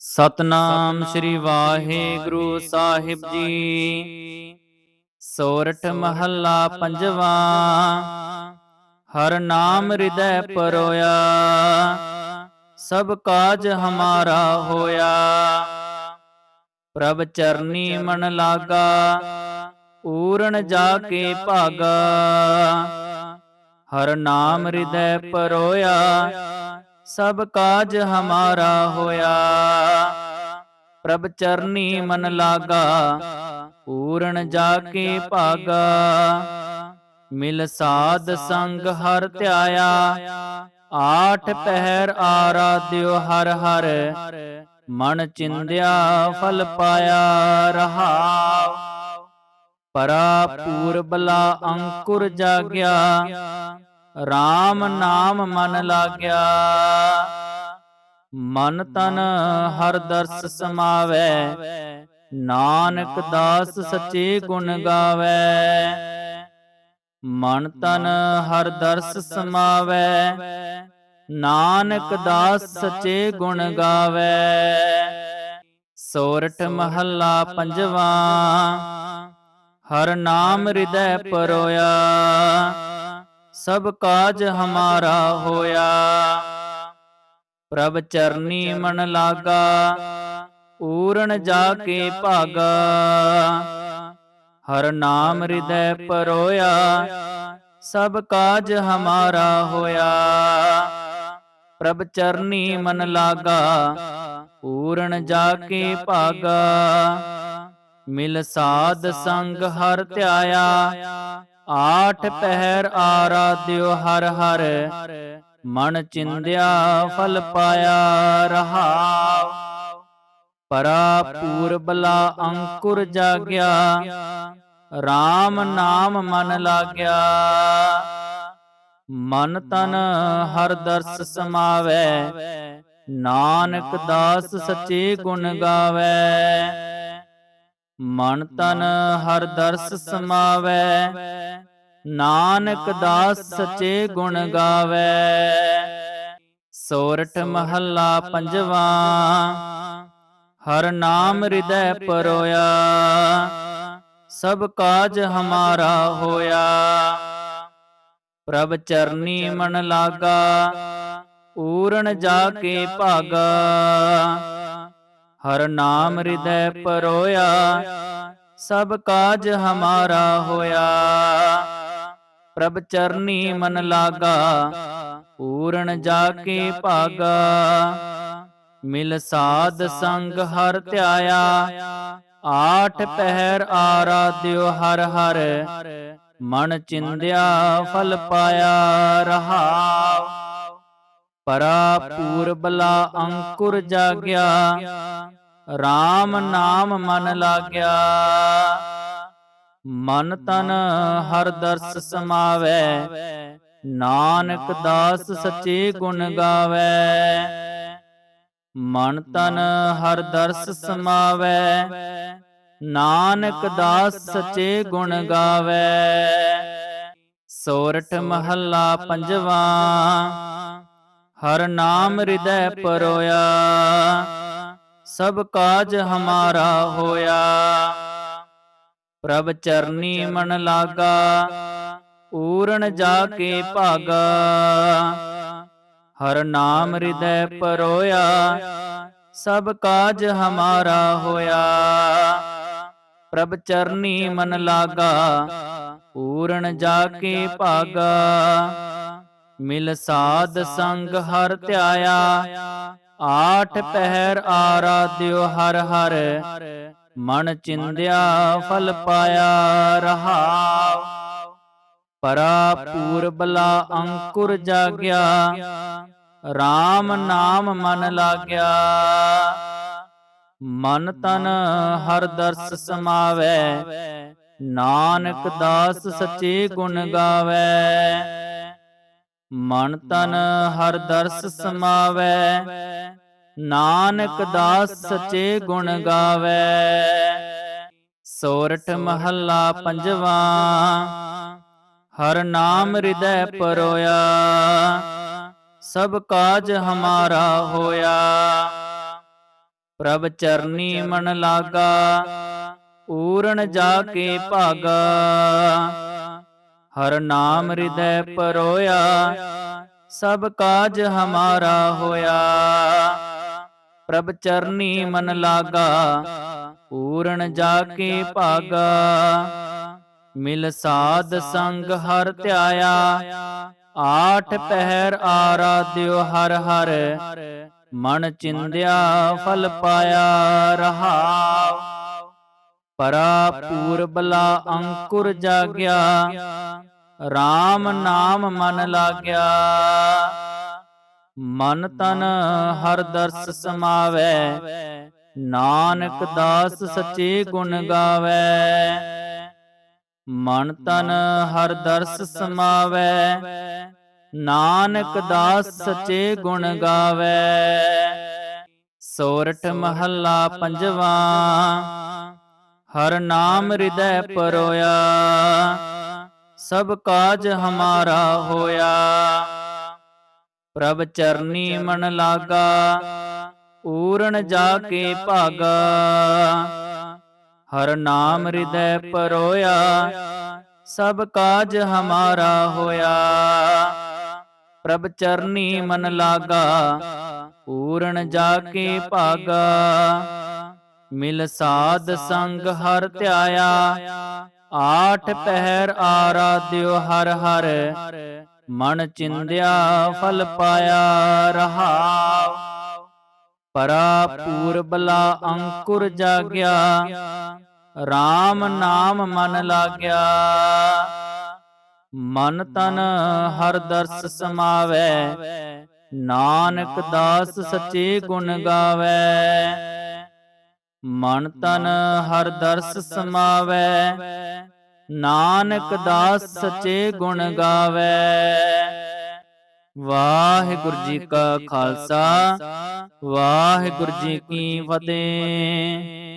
ਸਤਨਾਮ ਸ੍ਰੀ ਵਾਹਿਗੁਰੂ ਸਾਹਿਬ ਜੀ। ਸੋਰਠ ਮਹੱਲਾ ਪੰਜਵਾ। ਹਰ ਨਾਮ ਹਿਰਦੈ ਪਰੋਇਆ। ਸਭ ਕਾਜ ਹਮਾਰਾ ਹੋਇਆ। ਪ੍ਰਭ ਚਰਨੀ ਮਨ ਲਾਗਾ। ਊਰਨ ਜਾ ਕੇ ਭਾਗਾ। ਹਰ ਨਾਮ ਹਿਰਦੈ ਪਰੋਇਆ। ਸਭ ਕਾਜ ਹਮਾਰਾ ਹੋਇਆ। ਪ੍ਰਭ ਚਰਨੀ ਮਨ ਲਾਗਾ, ਪੂਰਨ ਜਾ ਕੇ ਭਾਗਾ। ਮਿਲ ਸਾਧ ਸੰਗ ਹਰ ਧਿਆਇਆ, ਆਠ ਪਹਿਰ ਆਰਾਧਿਓ ਹਰ ਹਰ। ਮਨ ਚਿੰਦਿਆ ਫਲ ਪਾਇਆ ਰਹਾਉ। ਪਰਾ ਪੂਰਬਲਾ ਅੰਕੁਰ ਜਾਗਿਆ RAM ਨਾਮ ਮਨ ਲਾਗਿਆ। ਮਨ ਤਨ ਹਰ ਦਰਸ ਸਮਾਵੈ। ਨਾਨਕ ਦਾਸ ਸੱਚੇ ਗੁਣ ਗਾਵੇ। ਮਨ ਤਨ ਹਰ ਦਰਸ ਸਮਾਵੈ। ਨਾਨਕ ਦਾਸ ਸੱਚੇ ਗੁਣ ਗਾਵੇ। ਸੋਰਠ ਮਹੱਲਾ ਪੰਜਵਾ। ਹਰ ਨਾਮ ਹਿਰਦੈ ਪਰੋਇਆ। ਸਭ ਕਾਜ ਹਮਾਰਾ ਹੋਇਆ। ਪ੍ਰਭ ਚਰਨੀ ਮਨ ਲਾਗਾ ਊਰਨ ਜਾ ਕੇ ਭਾਗਾ। ਹਰ ਨਾਮ ਹਿਰਦੈ ਪਰੋਇਆ, ਸਭ ਕਾਜ ਹਮਾਰਾ ਹੋਇਆ। ਪ੍ਰਭ ਚਰਨੀ ਮਨ ਲਾਗਾ, ਪੂਰਨ ਜਾ ਕੇ ਭਾਗਾ। ਮਿਲ ਸਾਧ ਸੰਗ ਹਰ ਧਿਆਇਆ ਆਠ ਪਹਿਰ ਆਰਾਧਿਓ ਹਰ ਹਰ। ਮਨ ਚਿੰਦਿਆ ਫਲ ਪਾਇਆ ਰਹਾਉ। ਪਰਾ ਪੂਰਬਲਾ ਅੰਕੁਰ ਜਾਗਿਆ। RAM ਨਾਮ ਮਨ ਲਾਗਿਆ। ਮਨ ਤਨ ਹਰ ਦਰਸ ਸਮਾਵੈ। ਨਾਨਕ ਦਾਸ ਸੱਚੇ ਗੁਣ ਗਾਵੇ। ਮਨ ਤਨ ਹਰ ਦਰਸ ਸਮਾਵੈ। ਨਾਨਕ ਦਾਸ ਸੱਚੇ ਗੁਣ ਗਾਵੇ। ਸੋਰਠ ਮਹੱਲਾ ਪੰਜਵਾ। ਹਰ ਨਾਮ ਹਿਰਦੈ ਪਰੋਇਆ। ਸਭ ਕਾਜ ਹਮਾਰਾ ਹੋਇਆ। ਪ੍ਰਭ ਚਰਨੀ ਮਨ ਲਾਗਾ। ਊਰਨ ਜਾ ਕੇ ਭਾਗਾ। ਹਰ ਨਾਮ ਹਿਰਦੈ ਪਰੋਇਆ। ਸਭ ਕਾਜ ਹਮਾਰਾ ਹੋਇਆ। ਪ੍ਰਭ ਚਰਨੀ ਮਨ ਲਾਗਾ, ਪੂਰਨ ਜਾ ਕੇ ਭਾਗਾ। ਮਿਲ ਸਾਧ ਸੰਗ ਹਰ ਧਿਆਇਆ, ਆਠ ਪਹਿਰ ਆਰਾਧਿਓ ਹਰ ਹਰ। ਮਨ ਚਿੰਦਿਆ ਫਲ ਪਾਇਆ ਰਹਾਉ। ਪਰਾ ਪੂਰਬਲਾ ਅੰਕੁਰ ਜਾਗਿਆ RAM ਨਾਮ ਮਨ ਲਾਗਿਆ। ਮਨ ਤਨ ਹਰ ਦਰਸ ਸਮਾਵੈ, ਨਾਨਕ ਦਾਸ ਸੱਚੇ ਗੁਣ ਗਾਵੇ। ਮਨ ਤਨ ਹਰ ਦਰਸ ਸਮਾਵੈ, ਨਾਨਕ ਦਾਸ ਸੱਚੇ ਗੁਣ ਗਾਵੇ। ਸੋਰਠ ਮਹੱਲਾ ਪੰਜਵਾ, ਹਰ ਨਾਮ ਹਿਰਦੈ ਪਰੋਇਆ, ਸਭ ਕਾਜ ਹਮਾਰਾ ਹੋਇਆ। ਪ੍ਰਭ ਚਰਨੀ ਮਨ ਲਾਗਾ, ਊਰਨ ਜਾ ਕੇ ਭਾਗਾ। ਹਰ ਨਾਮ ਹਿਰਦੈ ਪਰੋਇਆ, ਸਭ ਕਾਜ ਹਮਾਰਾ ਹੋਇਆ। ਪ੍ਰਭ ਚਰਨੀ ਮਨ ਲਾਗਾ, ਊਰਨ ਜਾ ਕੇ ਭਾਗਾ। ਮਿਲ ਸਾਧ ਸੰਗ ਹਰ ਧਿਆਇਆ, ਆਠ ਪਹਿਰ ਆਰਾਧਿਓ ਹਰ ਹਰ। ਮਨ ਚਿੰਦਿਆ ਫਲ ਪਾਇਆ ਰਹਾਉ ਪਰਾ ਪੂਰਬਲਾ ਅੰਕੁਰ ਜਾਗਿਆ। RAM ਨਾਮ ਮਨ ਲਾਗਿਆ। ਮਨ ਤਨ ਹਰ ਦਰਸ ਸਮਾਵੈ। ਨਾਨਕ ਦਾਸ ਸੱਚੇ ਗੁਣ ਗਾਵੇ। ਮਨ ਤਨ ਹਰ ਦਰਸ ਸਮਾਵੈ। ਨਾਨਕ ਦਾਸ ਸੱਚੇ ਗੁਣ ਗਾਵੇ। ਸੋਰਠ ਮਹੱਲਾ ਪੰਜਵਾ। ਹਰ ਨਾਮ ਹਿਰਦੈ ਪਰੋਇਆ। ਸਭ ਕਾਜ ਹਮਾਰਾ ਹੋਇਆ। ਪ੍ਰਭ ਚਰਨੀ ਮਨ ਲਾਗਾ। ਊਰਨ ਜਾ ਕੇ ਭਾਗਾ। ਹਰ ਨਾਮ ਹਿਰਦੈ ਪਰੋਇਆ। ਸਭ ਕਾਜ ਹਮਾਰਾ ਹੋਇਆ। ਪ੍ਰਭ ਚਰਨੀ ਮਨ ਲਾਗਾ, ਪੂਰਨ ਜਾ ਕੇ ਭਾਗਾ। ਮਿਲ ਸਾਧ ਸੰਗ ਹਰ ਧਿਆਇਆ, ਆਠ ਪਹਿਰ ਆਰਾਧਿਓ ਹਰ ਹਰ। ਮਨ ਚਿੰਦਿਆ ਫਲ ਪਾਇਆ ਰਹਾਉ। ਪਰਾ ਪੂਰਬਲਾ ਅੰਕੁਰ ਜਾਗਿਆ RAM ਨਾਮ ਮਨ ਲਾਗਿਆ। ਮਨ ਤਨ ਹਰ ਦਰਸ ਸਮਾਵੈ, ਨਾਨਕ ਦਾਸ ਸੱਚੇ ਗੁਣ ਗਾਵੇ। ਮਨ ਤਨ ਹਰ ਦਰਸ ਸਮਾਵੈ, ਨਾਨਕ ਦਾਸ ਸੱਚੇ ਗੁਣ ਗਾਵੇ। ਸੋਰਠ ਮਹੱਲਾ ਪੰਜਵਾ, ਹਰ ਨਾਮ ਹਿਰਦੈ ਪਰੋਇਆ, ਸਭ ਕਾਜ ਹਮਾਰਾ ਹੋਇਆ। ਪ੍ਰਭ ਚਰਨੀ ਮਨ ਲਾਗਾ ਊਰਨ ਜਾ ਕੇ ਭਾਗਾ। ਹਰ ਨਾਮ ਹਿਰਦੈ ਪਰੋਇਆ, ਸਭ ਕਾਜ ਹਮਾਰਾ ਹੋਇਆ। ਪ੍ਰਭ ਚਰਨੀ ਮਨ ਲਾਗਾ ਪੂਰਨ ਜਾ ਕੇ ਭਾਗਾ। ਮਿਲ ਸਾਧ ਸੰਗ ਹਰ ਧਿਆਇਆ, ਆਠ ਪਹਿਰ ਆਰਾਧਿਓ ਹਰ ਹਰ। ਮਨ ਚਿੰਦਿਆ ਫਲ ਪਾਇਆ ਰਹਾਉ ਪਰਾ ਪੂਰਬਲਾ ਅੰਕੁਰ ਜਾਗਿਆ। RAM ਨਾਮ ਮਨ ਲਾਗਿਆ। ਮਨ ਤਨ ਹਰ ਦਰਸ ਸਮਾਵੈ। ਨਾਨਕ ਦਾਸ ਸੱਚੇ ਗੁਣ ਗਾਵੇ। ਮਨ ਤਨ ਹਰ ਦਰਸ ਸਮਾਵੈ। ਨਾਨਕ ਦਾਸ ਸੱਚੇ ਗੁਣ ਗਾਵੇ। ਵਾਹਿਗੁਰੂ ਜੀ ਕਾ ਖਾਲਸਾ। ਵਾਹਿਗੁਰੂ ਜੀ ਕੀ ਫਤਿਹ।